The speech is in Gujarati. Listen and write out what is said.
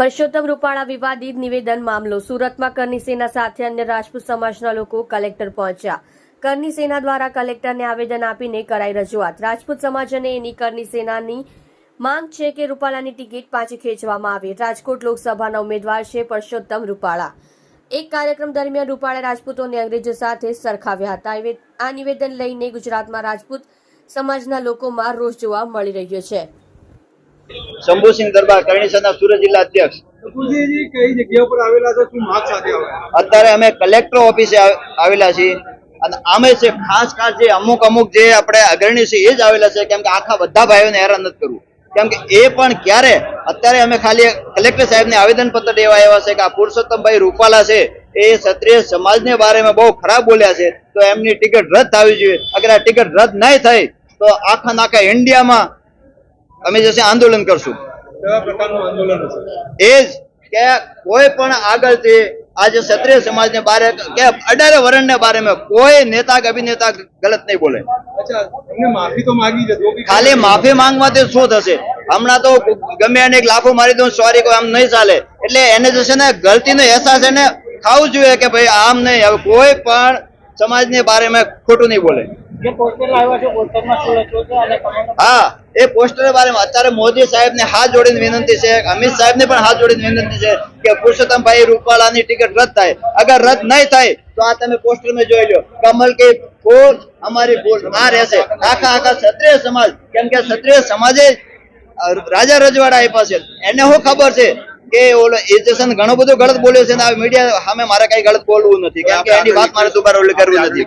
પરસોત્તમ રૂપાળા વિવાદિત નિવેદન મામલો સુરતમાં કરની સેના સાથે અન્ય રાજપૂત સમાજના લોકો કલેક્ટર પહોંચ્યા. કરની સેના દ્વારા કલેક્ટરને આવેદન આપીને કરાઈ રજૂઆત. રાજપૂત સમાજ અને એની કરની સેનાની માંગ છે કે રૂપાલાની ટિકિટ પાછી ખેંચવામાં આવે. રાજકોટ લોકસભાના ઉમેદવાર છે પરસોત્તમ રૂપાળા એક કાર્યક્રમ દરમિયાન રૂપાળા રાજપૂતોને અંગ્રેજો સાથે સરખાવ્યા હતા. આ નિવેદન લઈને ગુજરાતમાં રાજપૂત સમાજના લોકોમાં રોષ જોવા મળી રહ્યો છે. શંભુસિંહ દરબાર કરણીસરના સુરત જિલ્લા અધ્યક્ષ. કઈ જગ્યા પર આવેલા છો? શું માગ સાથે અત્યારે અમે કલેક્ટર ઓફિસે આવેલા છીએ. અને અમે છે ખાસ ખાસ જે અમુક અમુક જે આપણે અગ્રણી છે એ જ આવેલા છે કેમ કે આખા બધા ભાઈઓને હેરાન નથી કરવું. કેમ કે એ પણ ક્યારે? અત્યારે અમે ખાલી કલેક્ટર સાહેબને આવેદન પત્ર દેવા આવ્યા છે કે આ પુરુષોત્તમભાઈ રૂપાલા છે એ ક્ષત્રિય સમાજને બારેમાં બહુ ખરાબ બોલ્યા છે તો એમની ટિકિટ રદ થવી જોઈએ. અગર આ ટિકિટ રદ નહીં થઈ તો આખા નાખા ઇન્ડિયામાં અમે જશે આંદોલન કરશું. એ જ કે કોઈ પણ આગળથી આજે ક્ષત્રિય સમાજને બારે કે અઢારે વરણને બારે મેં કોઈ નેતા કે અભિનેતા ગલત નહીં બોલે. ખાલી માફી માંગવાથી શું થશે? હમણાં તો ગમે એને એક લાફો મારી દઉં સોરી કોઈ આમ નહીં ચાલે. એટલે એને જશે ને ગલતીનો અહેસાસ એને થવું જોઈએ કે ભાઈ આમ નહીં હવે કોઈ પણ સમાજની બારે મેં ખોટું નહીં બોલે. હા. એ પોસ્ટરના બારેમાં અત્યારે મોદી સાહેબને હાથ જોડીને વિનંતી છે અમિત સાહેબને પણ હાથ જોડીને વિનંતી છે કે પુરુષોત્તમભાઈ રૂપાલાની ટિકિટ રદ થાય. અગર રદ નહીં થાય તો આ તમે પોસ્ટરમાં જોઈ લો. કમલ કે ફૂલ અમારી ફૂલ આ રહેશે. આખા આખા ક્ષત્રિય સમાજ કેમ કે ક્ષત્રિય સમાજે રાજા રજવાડા આપ્યા છે. એને શું ખબર છે કે ઓલો એ ઘણો ઘણું બધું ગલત બોલ્યો છે ને આ મીડિયા સામે મારે કઈ ગલત બોલવું નથી. કેમ કે એની વાત મારે દુબારા ઓલી કરવી નથી.